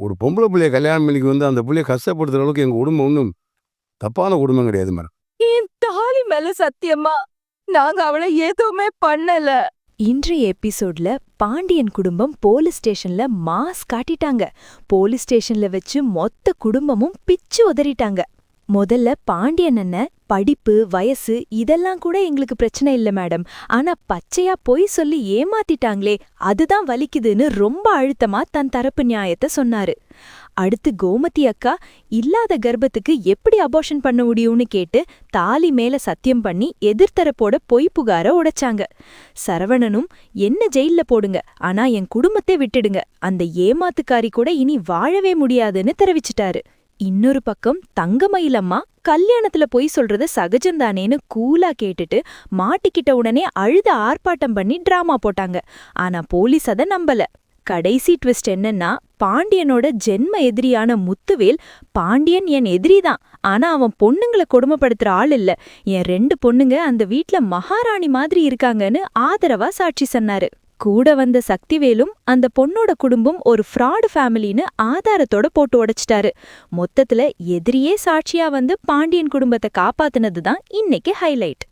ஒரு பொம்பளை புள்ளைய கல்யாணம் பண்ணிக்கு வந்து அந்த புள்ளைய கஷ்டப்படுத்துற அளவுக்கு எங்க குடும்பம் ஒன்றும் தப்பான குடும்பம் கிடையாது மேடம். என் தாலி மேல சத்தியமா? நாங்க அவளை எதுவுமே பண்ணல. இன்றைய எபிசோட்ல பாண்டியன் குடும்பம் போலீஸ் ஸ்டேஷன்ல மாஸ் காட்டிட்டாங்க. போலீஸ் ஸ்டேஷன்ல வச்சு மொத்த குடும்பமும் பிச்சு உதறிட்டாங்க. முதல்ல பாண்டியன் படிப்பு வயசு இதெல்லாம் கூட எங்களுக்கு பிரச்சனை இல்ல மேடம். ஆனா பச்சையா பொய் சொல்லி ஏமாத்திட்டாங்களே அதுதான் வலிக்குதுன்னு ரொம்ப அழுத்தமா தன் தரப்பு நியாயத்தை சொன்னாரு. அடுத்து கோமதி அக்கா இல்லாத கர்ப்பத்துக்கு எப்படி அபார்ஷன் பண்ண முடியும்னு கேட்டு தாலி மேல சத்தியம் பண்ணி எதிர்த்தரப்போட பொய் புகார உடைச்சாங்க. சரவணனும் என்ன ஜெயில்ல போடுங்க ஆனா என் குடும்பத்தை விட்டுடுங்க அந்த ஏமாத்துக்காரி கூட இனி வாழவே முடியாதுன்னு தெரிவிச்சிட்டாரு. இன்னொரு பக்கம் தங்கமயிலம்மா கல்யாணத்துல பொய் சொல்றது சகஜம்தானேன்னு கூலா கேட்டுட்டு மாட்டிக்கிட்ட உடனே அழுத ஆர்ப்பாட்டம் பண்ணி டிராமா போட்டாங்க. ஆனா போலீஸ் அத நம்பல. கடைசி ட்விஸ்ட் என்னன்னா பாண்டியனோட ஜென்ம எதிரியான முத்துவேல் பாண்டியன் என் எதிரிதான். ஆனா அவன் பொண்ணுங்கள கொடுமைப்படுத்துற ஆள் இல்ல. என் ரெண்டு பொண்ணுங்க அந்த வீட்ல மகாராணி மாதிரி இருக்காங்கன்னு ஆதரவா சாட்சி சொன்னாரு. கூட வந்த சக்திவேலும் அந்த பொண்ணோட குடும்பம் ஒரு ஃப்ராடு ஃபேமிலின்னு ஆதாரத்தோட போட்டு உடைச்சிட்டாரு. மொத்தத்துல எதிரியே சாட்சியா வந்து பாண்டியன் குடும்பத்தை காப்பாத்துனது தான் இன்னைக்கு ஹைலைட்